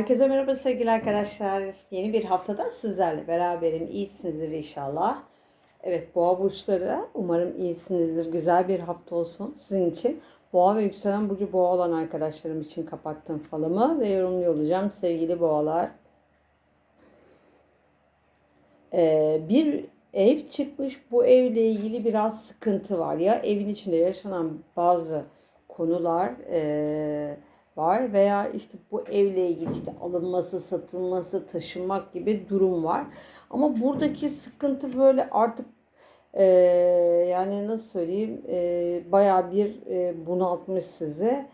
Herkese merhaba sevgili arkadaşlar. Yeni bir haftada sizlerle beraberim. İyisinizdir inşallah. Evet boğa burçları umarım iyisinizdir. Güzel bir hafta olsun sizin için. Boğa ve yükselen burcu boğa olan arkadaşlarım için kapattım falımı ve yorumluyor olacağım sevgili boğalar. Ee, bir ev çıkmış. Bu evle ilgili biraz sıkıntı var. Ya evin içinde yaşanan bazı konular eee var veya işte bu evle ilgili işte alınması, satılması, taşınmak gibi durum var. Ama buradaki sıkıntı böyle artık e, yani nasıl söyleyeyim e, bayağı bir e, bunaltmış sizi.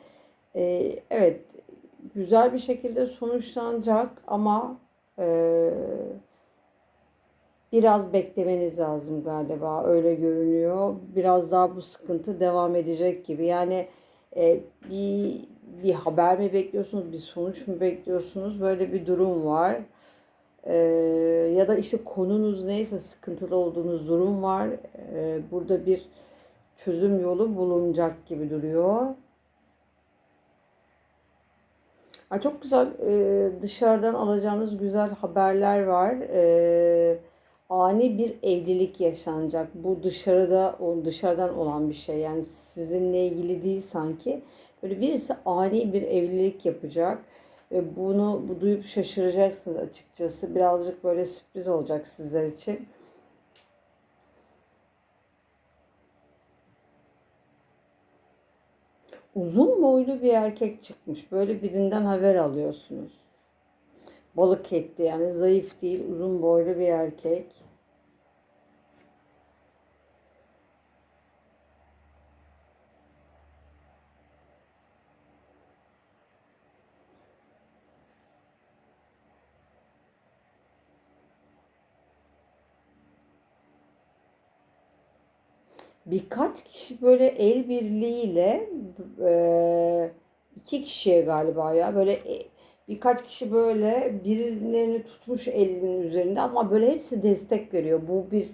E, evet güzel bir şekilde sonuçlanacak ama e, biraz beklemeniz lazım galiba öyle görünüyor. Biraz daha bu sıkıntı devam edecek gibi. Yani e, bir bir haber mi bekliyorsunuz, bir sonuç mu bekliyorsunuz? Böyle bir durum var. Ee, ya da işte konunuz neyse sıkıntılı olduğunuz durum var. Ee, burada bir çözüm yolu bulunacak gibi duruyor. Ha, çok güzel e, dışarıdan alacağınız güzel haberler var. E, ani bir evlilik yaşanacak. Bu dışarıda dışarıdan olan bir şey. Yani sizinle ilgili değil sanki. Böyle birisi ani bir evlilik yapacak. Bunu bu duyup şaşıracaksınız açıkçası. Birazcık böyle sürpriz olacak sizler için. Uzun boylu bir erkek çıkmış. Böyle birinden haber alıyorsunuz. Balık etli yani zayıf değil uzun boylu bir erkek. birkaç kişi böyle el birliğiyle e, iki kişiye galiba ya böyle birkaç kişi böyle birilerini tutmuş elinin üzerinde ama böyle hepsi destek veriyor. Bu bir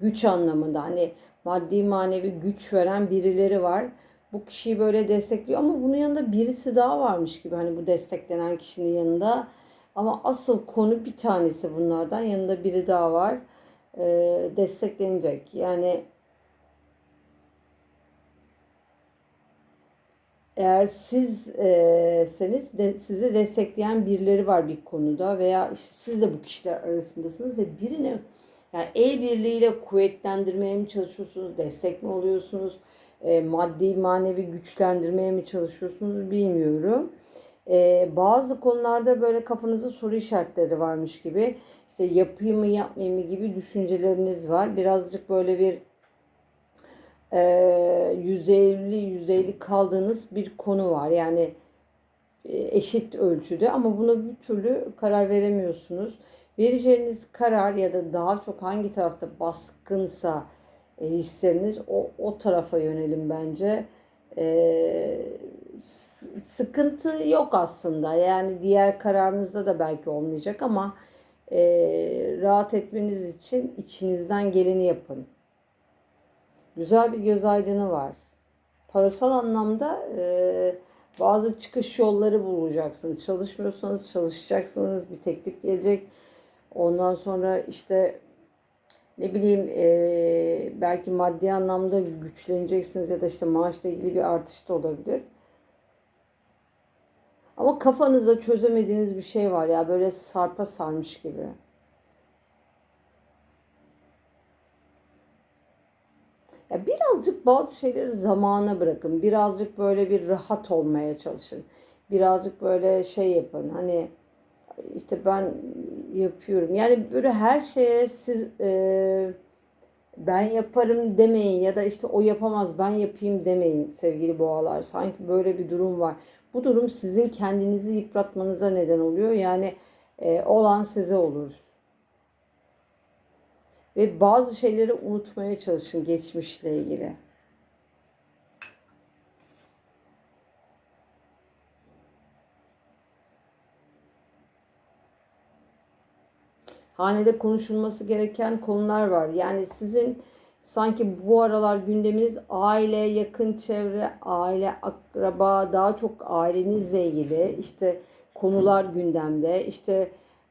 güç anlamında hani maddi manevi güç veren birileri var. Bu kişiyi böyle destekliyor ama bunun yanında birisi daha varmış gibi hani bu desteklenen kişinin yanında. Ama asıl konu bir tanesi bunlardan yanında biri daha var. E, desteklenecek. Yani Eğer sizseniz de sizi destekleyen birileri var bir konuda veya işte siz de bu kişiler arasındasınız ve birini yani el birliğiyle kuvvetlendirmeye mi çalışıyorsunuz, destek mi oluyorsunuz, e, maddi manevi güçlendirmeye mi çalışıyorsunuz bilmiyorum. E, bazı konularda böyle kafanızda soru işaretleri varmış gibi işte yapayım mı yapmayayım mı gibi düşünceleriniz var. Birazcık böyle bir e, yüzeyli yüzeyli kaldığınız bir konu var. Yani e, eşit ölçüde ama buna bir türlü karar veremiyorsunuz. Vereceğiniz karar ya da daha çok hangi tarafta baskınsa e, hisleriniz o, o tarafa yönelim bence. E, sıkıntı yok aslında. Yani diğer kararınızda da belki olmayacak ama e, rahat etmeniz için içinizden geleni yapın. Güzel bir göz aydını var. Parasal anlamda e, bazı çıkış yolları bulacaksınız. Çalışmıyorsanız çalışacaksınız. Bir teklif gelecek. Ondan sonra işte ne bileyim e, belki maddi anlamda güçleneceksiniz ya da işte maaşla ilgili bir artış da olabilir. Ama kafanızda çözemediğiniz bir şey var ya böyle sarpa sarmış gibi. Ya birazcık bazı şeyleri zamana bırakın. Birazcık böyle bir rahat olmaya çalışın. Birazcık böyle şey yapın. Hani işte ben yapıyorum. Yani böyle her şeye siz e, ben yaparım demeyin ya da işte o yapamaz ben yapayım demeyin sevgili boğalar. Sanki böyle bir durum var. Bu durum sizin kendinizi yıpratmanıza neden oluyor. Yani e, olan size olur. Ve bazı şeyleri unutmaya çalışın geçmişle ilgili. Hanede konuşulması gereken konular var. Yani sizin sanki bu aralar gündeminiz aile, yakın çevre, aile, akraba, daha çok ailenizle ilgili işte konular gündemde. İşte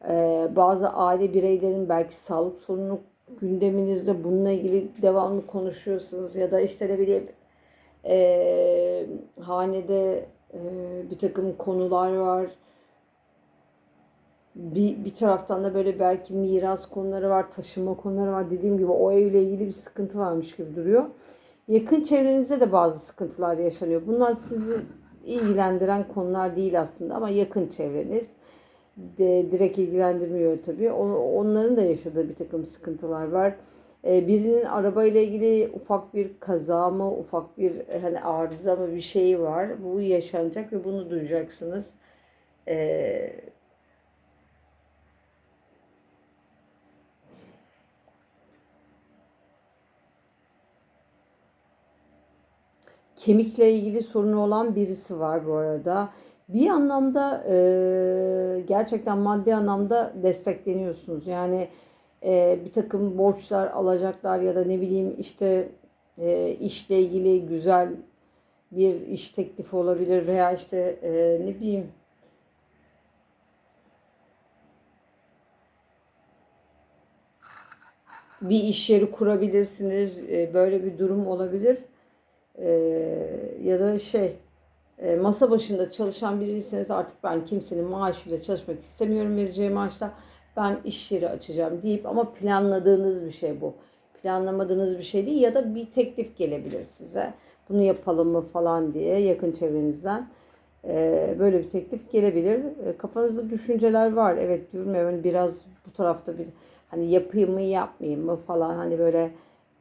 e, bazı aile bireylerin belki sağlık sorunu gündeminizde bununla ilgili devamlı konuşuyorsunuz ya da işte ne bileyim e, hanede e, bir takım konular var. Bir, bir taraftan da böyle belki miras konuları var, taşıma konuları var. Dediğim gibi o evle ilgili bir sıkıntı varmış gibi duruyor. Yakın çevrenizde de bazı sıkıntılar yaşanıyor. Bunlar sizi ilgilendiren konular değil aslında ama yakın çevreniz de direkt ilgilendirmiyor tabii. Onların da yaşadığı bir takım sıkıntılar var. Ee, birinin arabayla ilgili ufak bir kaza mı, ufak bir hani arıza mı bir şey var. Bu yaşanacak ve bunu duyacaksınız. Ee, kemikle ilgili sorunu olan birisi var bu arada. Bir anlamda e, gerçekten maddi anlamda destekleniyorsunuz. Yani e, bir takım borçlar alacaklar ya da ne bileyim işte e, işle ilgili güzel bir iş teklifi olabilir veya işte e, ne bileyim bir iş yeri kurabilirsiniz. E, böyle bir durum olabilir. E, ya da şey e, masa başında çalışan biriyseniz artık ben kimsenin maaşıyla çalışmak istemiyorum vereceği maaşla ben iş yeri açacağım deyip ama planladığınız bir şey bu. Planlamadığınız bir şey değil ya da bir teklif gelebilir size. Bunu yapalım mı falan diye yakın çevrenizden. E, böyle bir teklif gelebilir. E, kafanızda düşünceler var. Evet diyorum biraz bu tarafta bir hani yapayım mı yapmayayım mı falan hani böyle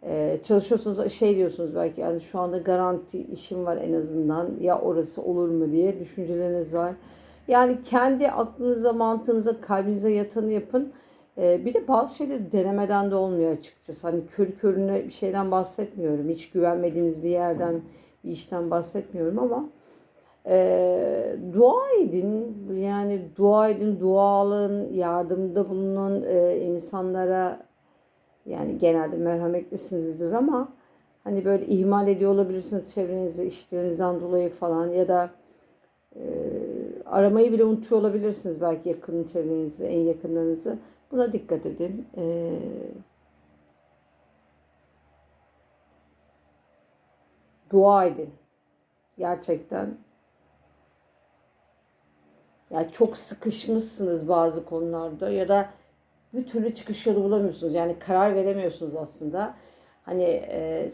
ee, çalışıyorsunuz şey diyorsunuz belki yani şu anda garanti işim var en azından ya orası olur mu diye düşünceleriniz var. Yani kendi aklınıza, mantığınıza, kalbinize yatanı yapın. Ee, bir de bazı şeyleri denemeden de olmuyor açıkçası. Hani kör körüne bir şeyden bahsetmiyorum. Hiç güvenmediğiniz bir yerden, bir işten bahsetmiyorum ama e, dua edin. Yani dua edin, dua alın, yardımda bulunun e, insanlara yani genelde merhametlisinizdir ama hani böyle ihmal ediyor olabilirsiniz çevrenizi işlerinizden dolayı falan ya da e, aramayı bile unutuyor olabilirsiniz belki yakın çevrenizi, en yakınlarınızı. Buna dikkat edin. E, dua edin. Gerçekten. Yani çok sıkışmışsınız bazı konularda ya da bir türlü çıkış yolu bulamıyorsunuz. Yani karar veremiyorsunuz aslında. Hani e,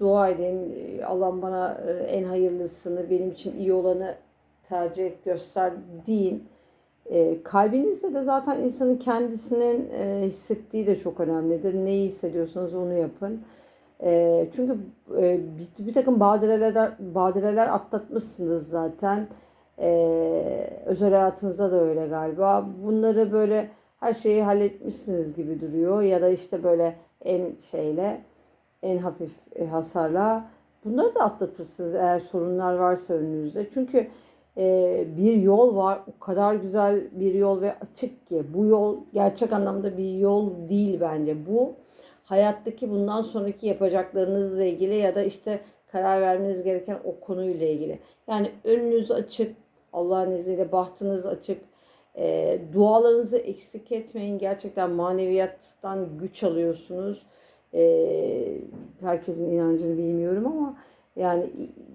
dua edin, Allah bana e, en hayırlısını, benim için iyi olanı tercih göster deyin. E, kalbinizde de zaten insanın kendisinin e, hissettiği de çok önemlidir. Neyi hissediyorsanız onu yapın. E, çünkü e, bir, bir takım badireler, badireler atlatmışsınız zaten. E, özel hayatınızda da öyle galiba. Bunları böyle her şeyi halletmişsiniz gibi duruyor ya da işte böyle en şeyle en hafif e, hasarla bunları da atlatırsınız eğer sorunlar varsa önünüzde. Çünkü e, bir yol var o kadar güzel bir yol ve açık ki bu yol gerçek anlamda bir yol değil bence. Bu hayattaki bundan sonraki yapacaklarınızla ilgili ya da işte karar vermeniz gereken o konuyla ilgili. Yani önünüz açık, Allah'ın izniyle bahtınız açık, e, dualarınızı eksik etmeyin. Gerçekten maneviyattan güç alıyorsunuz. E, herkesin inancını bilmiyorum ama yani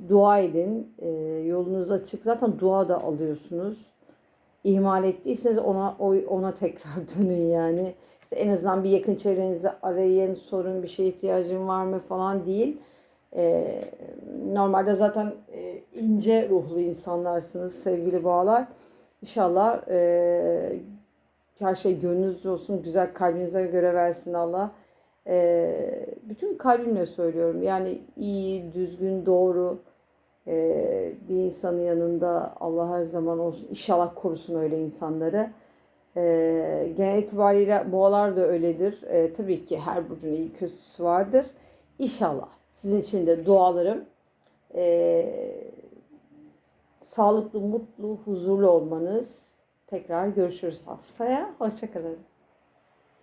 dua edin. E, yolunuz açık. Zaten dua da alıyorsunuz. İhmal ettiyseniz ona ona tekrar dönün yani. İşte en azından bir yakın çevrenizi arayın, sorun bir şeye ihtiyacın var mı falan değil. E, normalde zaten e, ince ruhlu insanlarsınız sevgili bağlar. İnşallah e, her şey gönlünüzce olsun, güzel kalbinize göre versin Allah. E, bütün kalbimle söylüyorum. Yani iyi, düzgün, doğru e, bir insanın yanında Allah her zaman olsun. İnşallah korusun öyle insanları. E, genel itibariyle boğalar da öyledir. E, tabii ki her burcun iyi kötüsü vardır. İnşallah sizin için de dualarım. E, sağlıklı, mutlu, huzurlu olmanız. Tekrar görüşürüz haftaya. Hoşçakalın.